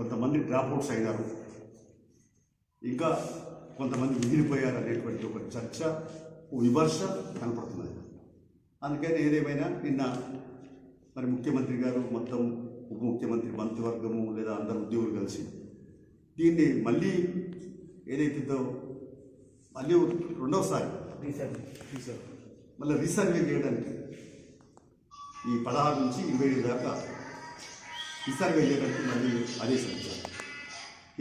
కొంతమంది డ్రాప్అవుట్స్ అయినారు. ఇంకా కొంతమంది మిగిలిపోయారు అనేటువంటి ఒక చర్చ విమర్శ కనపడుతున్నది. అందుకని ఏదేమైనా నిన్న మరి ముఖ్యమంత్రి గారు మొత్తం ఉప ముఖ్యమంత్రి మంత్రివర్గము లేదా అందరు ఉద్యోగులు కలిసి దీన్ని మళ్ళీ ఏదైతుందో మళ్ళీ రెండవసారి మళ్ళీ రీసర్వే చేయడానికి ఈ పదహారు నుంచి ఇరవై ఐదు దాకా రీసర్వే చేయడానికి మళ్ళీ ఆదేశించారు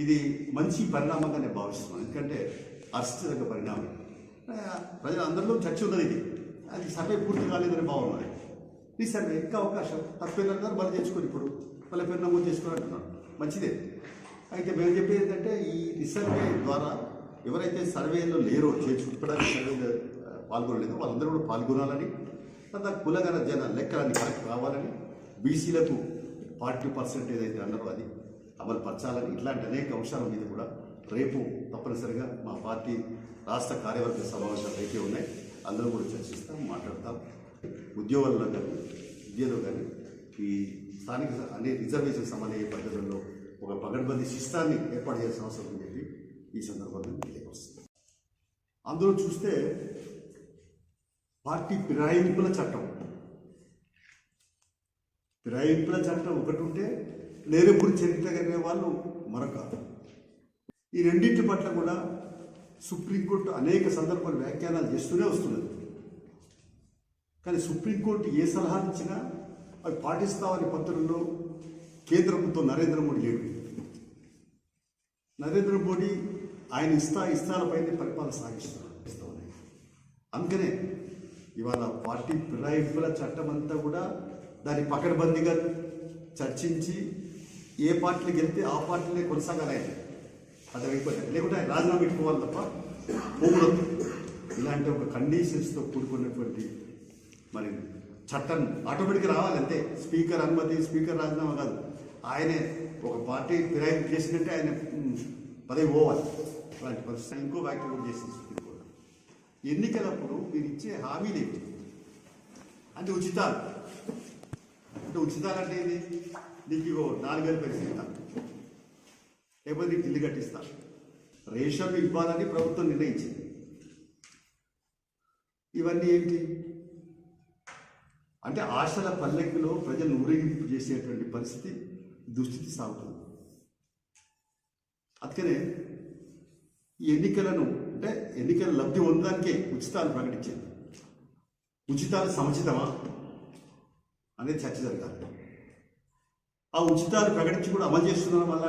ఇది మంచి పరిణామంగా నేను భావిస్తున్నాను ఎందుకంటే అస్థిరంగా పరిణామం. ప్రజలు అందరిలో చర్చ ఉన్నది ఇది. అది సర్వే పూర్తి కాలేదని భావన ఈ సర్వే ఇంకా అవకాశం. తప్పేది గారు మళ్ళీ తెచ్చుకొని ఇప్పుడు. మళ్ళీ పేరు నమోదు చేసుకొని మంచిదే. అయితే మేము చెప్పేది ఏంటంటే ఈ రిసర్వే ద్వారా ఎవరైతే సర్వేలో లేరో చేర్చుకోవడానికి సర్వేలో పాల్గొనలేదో వాళ్ళందరూ కూడా పాల్గొనాలని తర్వాత కులగన జన లెక్కలన్నీ కరెక్ట్ రావాలని బీసీలకు ఫార్టీ పర్సెంట్ ఏదైతే అన్నారో అది. అమలు పరచాలని ఇట్లాంటి అనేక అంశాల మీద కూడా రేపు తప్పనిసరిగా మా పార్టీ రాష్ట్ర కార్యవర్గ సమావేశాలు అయితే ఉన్నాయి. అందరూ కూడా చర్చిస్తాం మాట్లాడతాం. ఉద్యోగాల్లో కానీ విద్యలో కానీ ఈ స్థానిక అనే రిజర్వేషన్ సంబంధించిన పద్ధతుల్లో ఒక పగడ్బందీ శిస్తాన్ని ఏర్పాటు చేసిన అవసరం అని చెప్పి ఈ సందర్భంగా తెలియపరుస్తుంది అందులో చూస్తే పార్టీ ఫిరాయింపుల చట్టం ఫిరాయింపుల చట్టం ఒకటి ఉంటే లేనప్పుడు చరిత్ర కలిగిన వాళ్ళు మరొక ఈ రెండింటి పట్ల కూడా సుప్రీంకోర్టు అనేక సందర్భాలు వ్యాఖ్యానాలు చేస్తూనే వస్తున్నది. కానీ సుప్రీంకోర్టు ఏ సలహాలు ఇచ్చినా అవి పాటిస్తామని పత్రంలో కేంద్ర ప్రభుత్వం నరేంద్ర మోడీ లేడు. నరేంద్ర మోడీ ఆయన ఇస్తా ఇస్తాలపైనే పరిపాలన సాగిస్తున్నారు. అందుకనే ఇవాళ పార్టీ ఫిరాయింపుల చట్టం అంతా కూడా దాన్ని పకడ్బందీగా చర్చించి ఏ పార్టీలు గెలితే ఆ పార్టీలే కొనసాగాలి ఆయన అది లేకుంటే ఆయన రాజీనామా పెట్టుకోవాలి తప్ప పోకూడదు. ఇలాంటి ఒక కండిషన్స్తో కూడుకున్నటువంటి మరి చట్టం ఆటోమేటిక్గా రావాలి అంతే. స్పీకర్ అనుమతి స్పీకర్ రాజీనామా కాదు. ఆయనే ఒక పార్టీ ఫిరాయింపు చేసినట్టే ఆయన పదవి పోవాలి. అలాంటి పరిస్థితి ఇంకో వ్యాఖ్య కూడా చేసింది సుప్రీంకోర్టు ఎన్నికలప్పుడు మీరు ఇచ్చే హామీలు ఏమిటి? అంటే ఉచితాలు. అంటే ఉచితాలు అంటే ఏంది? నీకు ఇగో నాలుగేళ్ళు పెరిగిస్తా లేకపోతే నీకు ఇల్లు కట్టిస్తా. రేషన్ ఇవ్వాలని ప్రభుత్వం నిర్ణయించింది. ఇవన్నీ ఏంటి? అంటే ఆశల పల్లెకిలో ప్రజలు ఊరేగింపు చేసేటువంటి పరిస్థితి దుస్థితి సాగుతుంది. అందుకనే ఈ ఎన్నికలను అంటే ఎన్నికల లబ్ధి పొందడానికే ఉచితాలు ప్రకటించింది ఉచితాలు సముచితమా? అనేది చర్చ జరగాలి ఆ ఉచితాలు ప్రకటించి కూడా అమలు చేస్తున్నాం మళ్ళీ